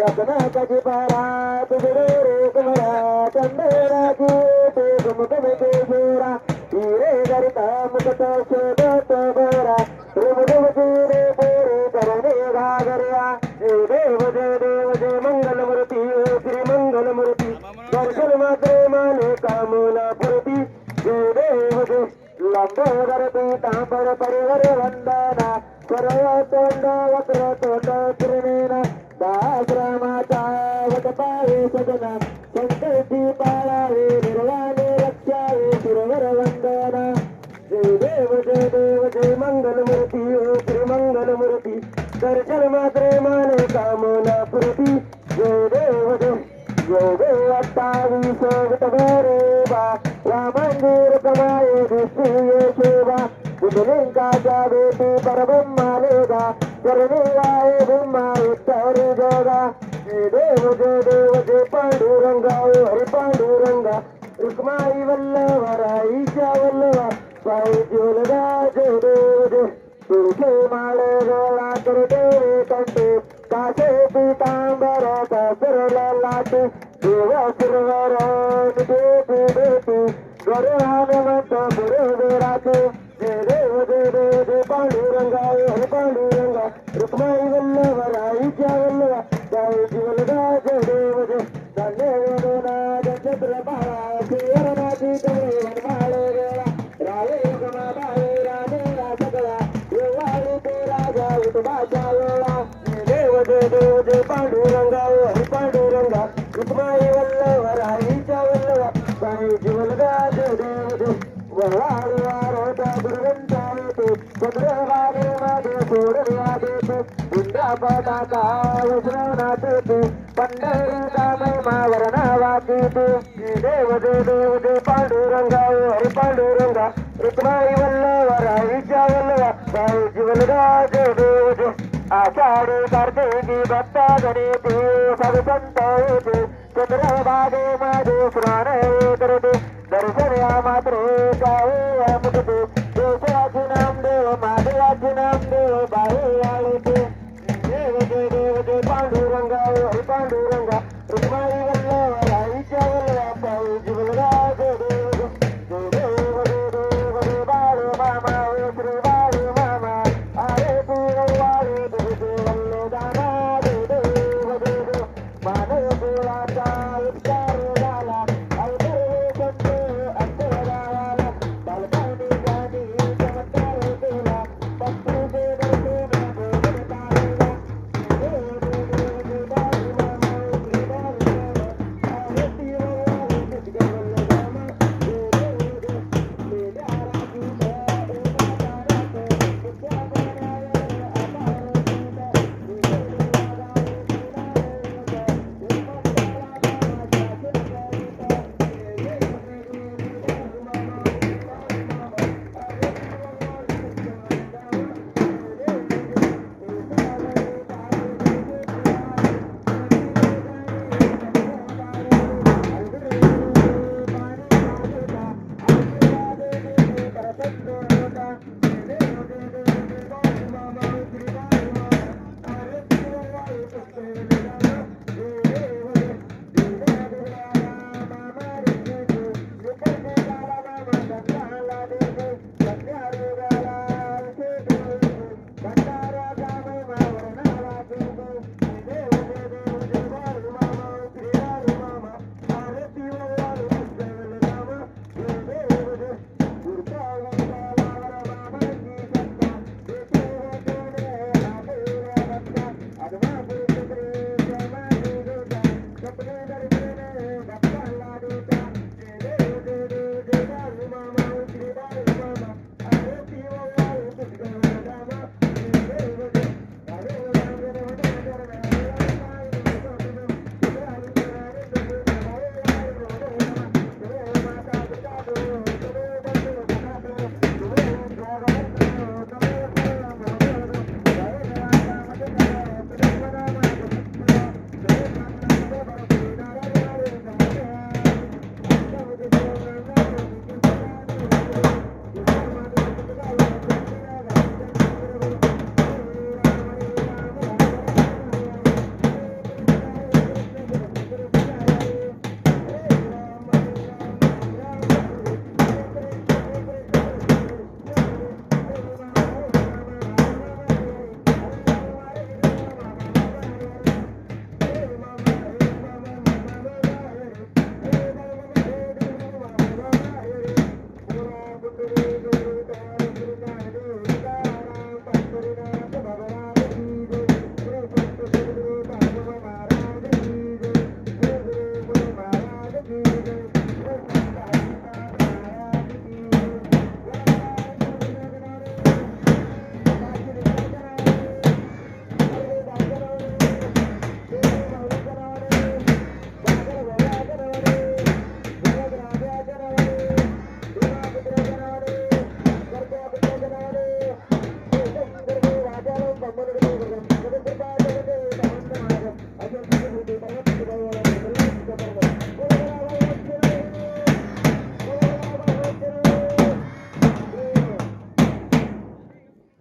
రతన కజిపారా తుజరే రేకుమరా చందేరా కీతే సుముఖమి కేసూరా తీరే గరిత ముఖతో శోభతో బోరా రుముడుము తీరే పూరే కరుణే గాగరియా జయ దేవ జయ దేవ జయ మంగళమూర్తి పరివర వందన స్వరవ తోండ వక్ర दाग्रामाता वटपावे सजना संकल्पी पाळावे निर्वाणे रक्षावे सुरवर वंदना जय देव जय देव जय मंगल मूर्ती ओ त्रिमंगल मूर्ती दर्शन मात्रे माने कामना पुरती जय देव जय जय देव अट्टावीस वटगोरे बा रामंदिर कमाये दृष्टि ये सेवा बुद्धलिंग का जावे तू परब्रह्मा लेगा करने वाले ब्रह्मा మురుగేరా శ్రీ దేవు దేవ జయ పాండురంగ ఓ హరి పాండురంగ రుక్మాయి వల్లవర ఈశా వల్లవ స్వామి జ్యోలద జయ దేవ జయ తులసే మాలగల తురుదేవి కంటే కాసే పీతాంబర కసరలాటే దేవ సిరువర నిదేపి దేపి గరు హనుమంత గురు విరాకు జయ దేవ జయ దేవ జయ పాండురంగ ఓ హరి పాండు రూపాయి వల్లవ రాయిత్య వల్లవ దాయి జీవలుగా దేవుడు దండేడు నా దండ ప్రభావ శివరనాథి దేవుడు మాడేరేవ రాయయుగ మా బాయి రానే రాసగల యువాలి తేరాజా నాక ఉజ్రవనాథుడు పండరు రామై మా వరణావాతీడు దేవదేడు ఉది పాండురంగ హరి పాండురంగ రుక్మాయి వల్లవ దేవ మాధరాజు